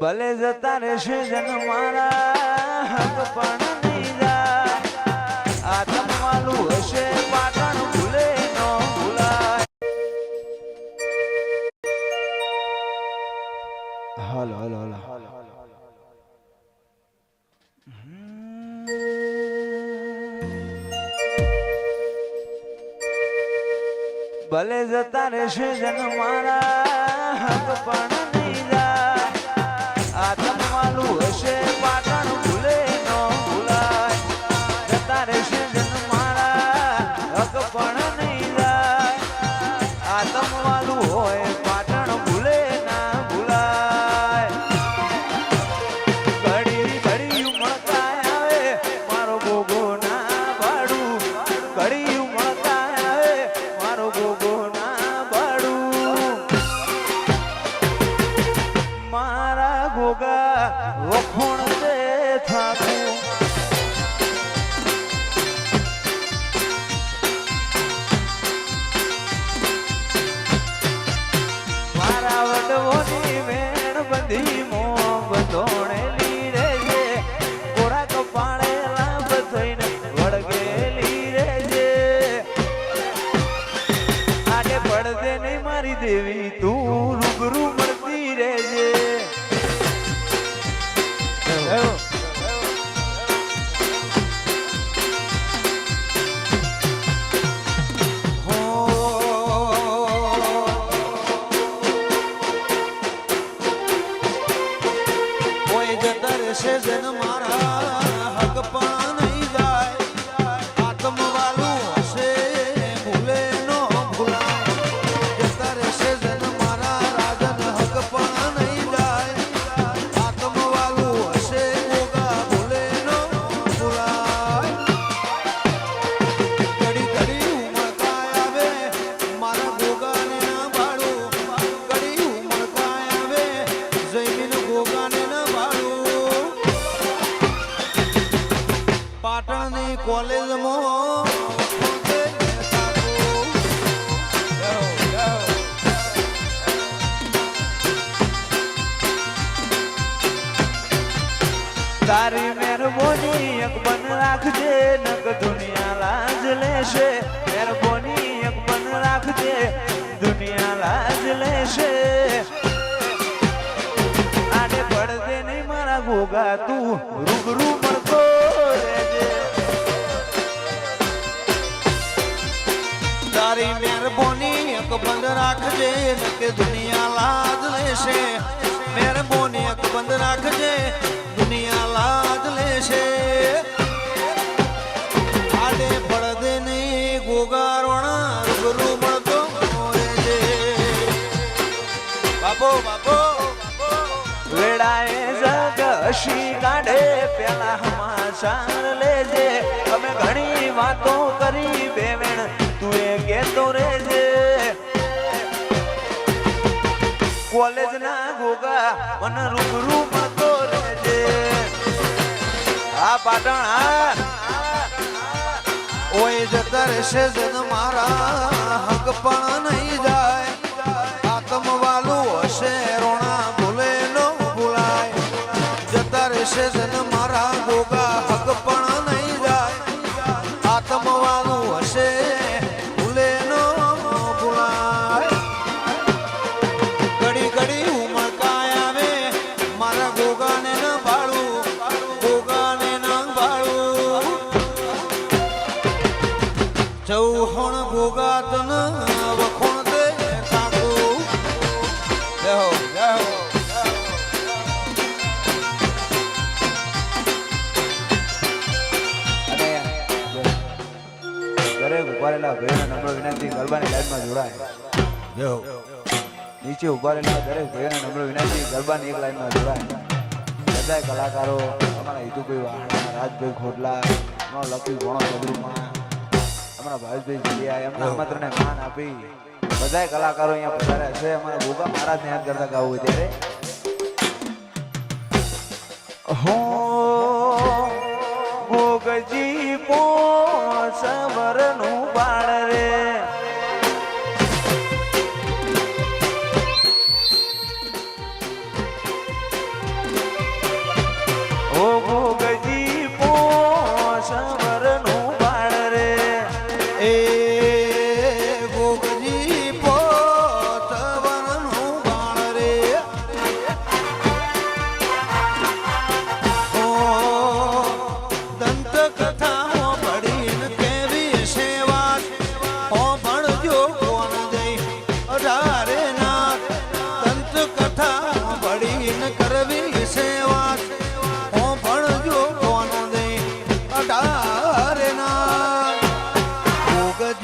ભલે જતા રહેશે જન મારા હક પણ નહીં જાય. આતમ વાલું હશે, પાટણ ભૂલે ન ભૂલાય. હાલો હાલો ભલે જતા રહેશે જન મારા પણ મારા ગોગા તારી એક બન રાખજે નક દુનિયા લાજ લેશે. એક બન રાખજે, દુનિયા લાજ લેશે. આડે પડદે નહીં મારા ગોગા, તું રૂબરૂ મળતો રહેજે. તારી મહેરબાની એક બંધ રાખજે નક દુનિયા લાજ લેશે. મહેરબાની એક બંધ રાખજે કાઢે પેલા હમાચાર લેજે. અમે ઘણી વાતો કરી, બેવેણ, તું એ કેતો રેજે કોલેજ ના ગોગા મને રૂબરૂ મળતો રેજે આ પાટણ, આ. ઓય જતા રહેશે જન મારા હક પણ નહીં જાય. આતમ વાલું હશે રોણા જતા જન મારા ગોગા હક પણ નહીં જાય. આત્મવાનું હશે, ભૂલે નો ભૂલાય. ઘડી ઘડી ઉમળકાય આવે, મારા ગોગાને ન બાળું ગોગાને ન બાળું ચૌહણ ગોગા તન વિનંતી ગરબાની લાઈનમાં જોડાય. નીચે ઊભા રહેલા દરેક ભાઈઓને નમ્ર વિનંતી ગરબાની એક લાઈનમાં જોડાય. બધા કલાકારો અમારા હિતુભાઈ વાહણા રાજભાઈ ખોટલા અમારો લકી ઘણો ચંદ્રુમા અમારા ભાવેશભાઈ જીલિયા એમના આમંત્રણને માન આપી. બધા કલાકારો અહીંયા પધાર્યા છે. અમારા ગોગા મહારાજને યાદ કરતા ગાવું ત્યારે. હો ગોગજી પોસ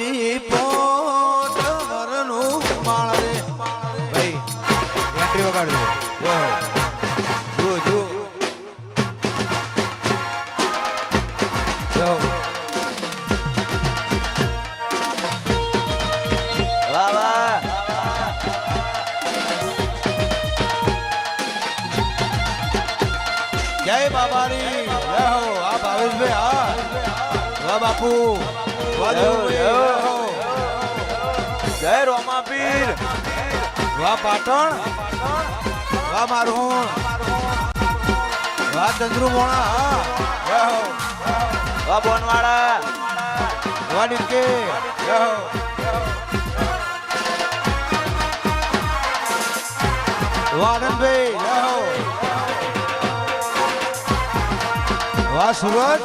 ભોગજી પોત વરનું માળ રે. ભાઈ એન્ટ્રી વગાડજો. જો જો. જો. જય બાબારી જય હો. આ ભાવેશભાઈ હા. બાપુ. હો, દેવુભાઈ, જય રોમાપીર. વાહ પાટણ. વાહ મારું. વાહ ચંદ્રુ મોણા વાહ બોનવાડા. વાહ ડીકે. વાહ આનંદભાઈ વાહ સુરત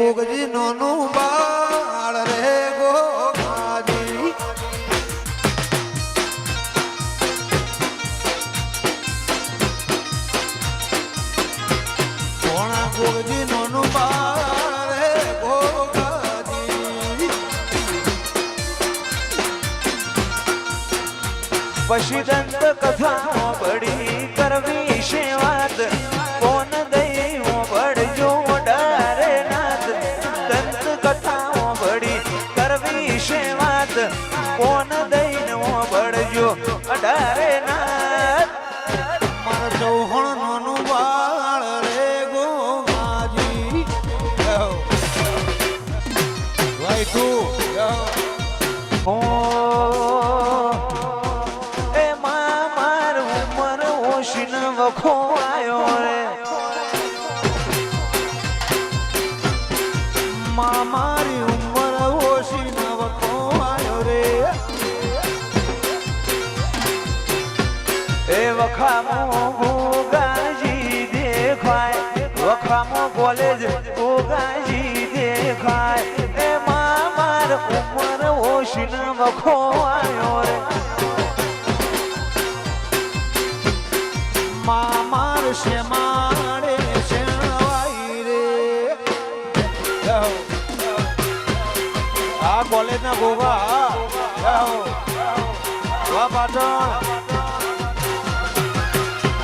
ગોગજી નોનું બાળ રે ગોગાજી કોણા ગોગજી નોનું બાળ રે ગોગાજી પછી દંત કથા બડી કરવી છે વાત. આયો રે મારી ઉંમર ઓછી નવકો આયો રે એ વખામો ઉગાજી દેખાય વખામો કોલેજ ગોગાજી દેખાય એ મામાર ઉંમર ઓશીન વખો આયો રે. કોલેજના ગોગા હા. હો. વાહ પાટણ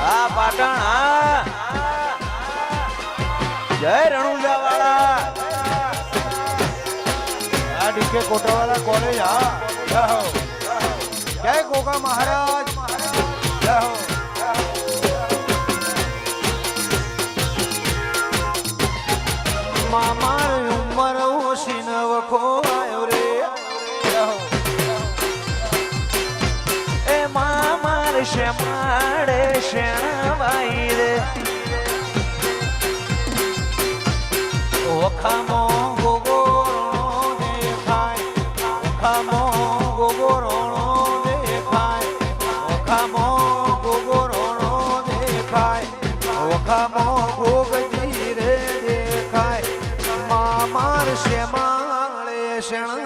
આ પાટણ, હા જય રણુજા વાળા આ ડીકે કોટાવાળા કોલેજ, હા જય હો. ગોગા મહારાજ જય હો માં ഭാഷയാണ്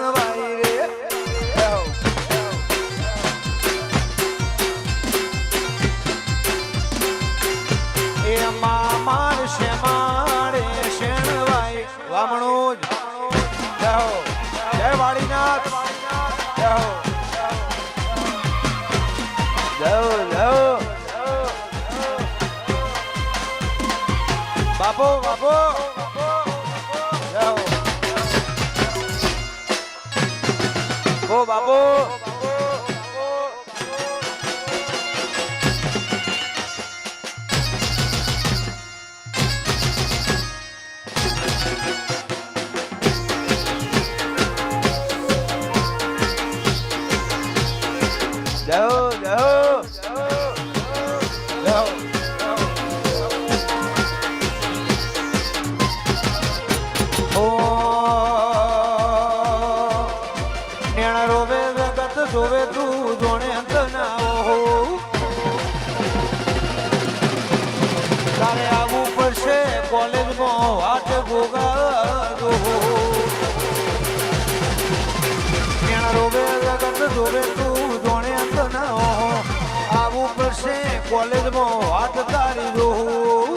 કોલેજમાં વાત તારી જોઉં.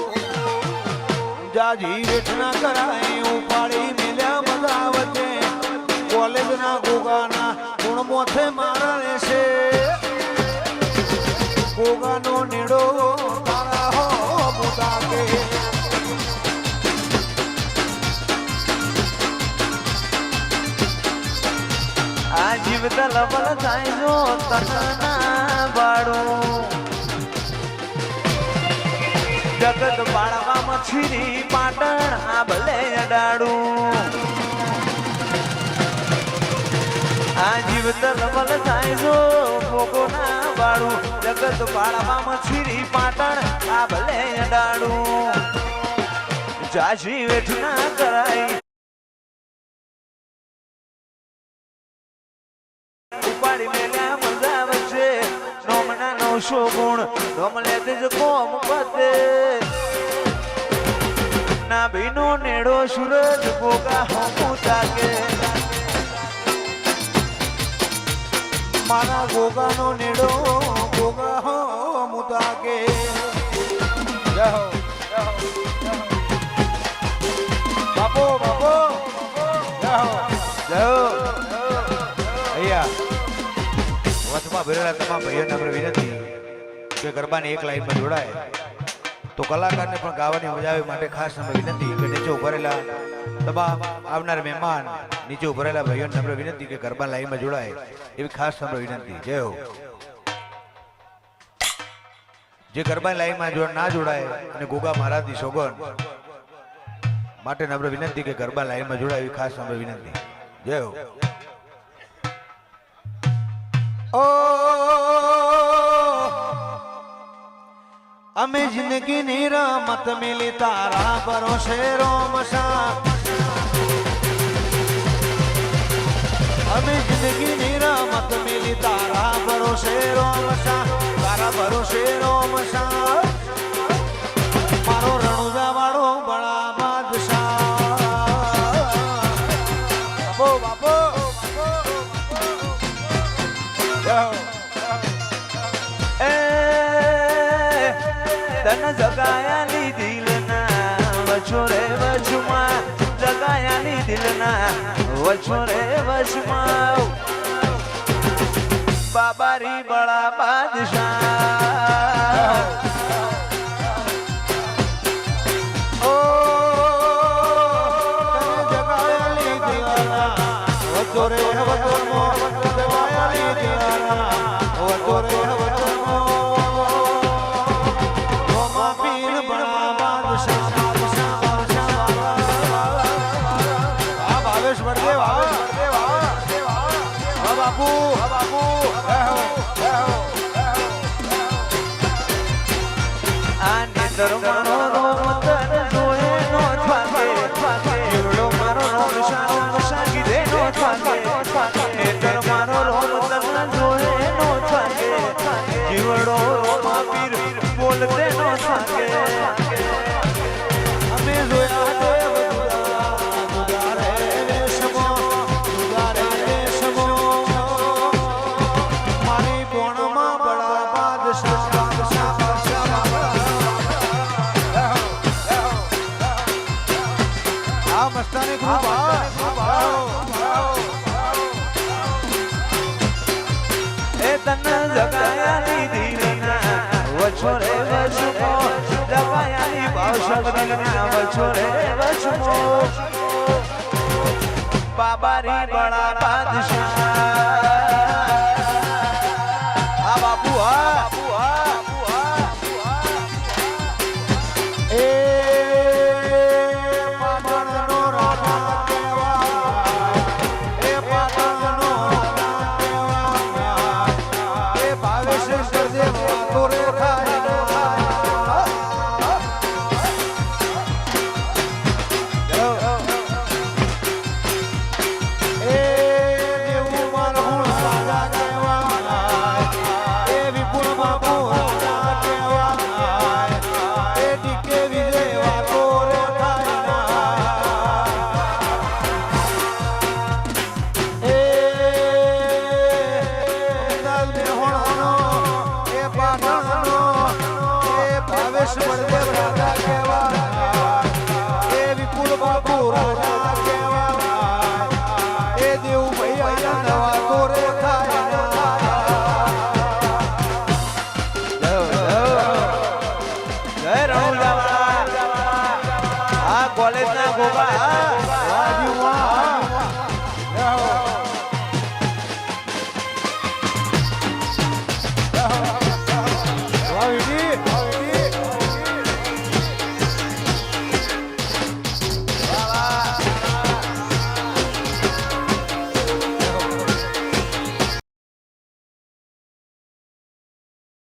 જાજી વેઠના કરાય ઉપાડી મેલ્યા વચ્ચે. કોલેજના ગોગાના ગુણમોથે મારા રહેશે. ગોગાનો નીડો તારા હો મુદા કે. જીવત લબલ થાય જો તના બાળું. જગત પાડવા મછીરી પાટણ, આ ભલે અડાડું. આ જીવ લબલ થાય જો ભોગો ના વાળું. જગત પાડવા મછીરી પાટણ, આ ભલે અડાડું. જાજી વેઠ ના કરાય. નવસો ગુણ. નોમ લેતે જ કોમ પતે. ના ભીનો નેડો સૂરજ ભોગા હું તાકે. મારા ગોગાનો નેડો ગોગા હો મુદા જય હો. ભરેલા તમામ ભાઈઓને આપણે વિનંતી કે ગરબાની એક લાઈનમાં જોડાય. તો કલાકારને પણ ગાવાની મજા આવે માટે ખાસ અમે વિનંતી કે નીચે ઉભરેલા તમામ આવનાર મહેમાન નીચે ઉભરેલા ભાઈઓને આપણે વિનંતી કે ગરબા લાઈનમાં જોડાય. એવી ખાસ અમે વિનંતી. જય હો. જે ગરબા લાઈનમાં જો ના જોડાય અને ગોગા મહારાજની સોગન માટે નમ્ર વિનંતી કે ગરબા લાઈનમાં જોડાય એવી ખાસ નમ્ર વિનંતી. જય હો. ઓ અમે જિંદગીની રમત મિલી તારા ભરોસે રોમશા અમે જિંદગીની રમત મિલી તારા ભરોસે રોમશા તારા ભરોસે રોમશા વછો રે વચમાં બાબારી બળા બાદશાહ. મારો રોમ ને ખૂબ એ તન જગાયા ની દીના વછોરે વછમો. બાબા બાપુ હા બાપુ હા. Teve por uma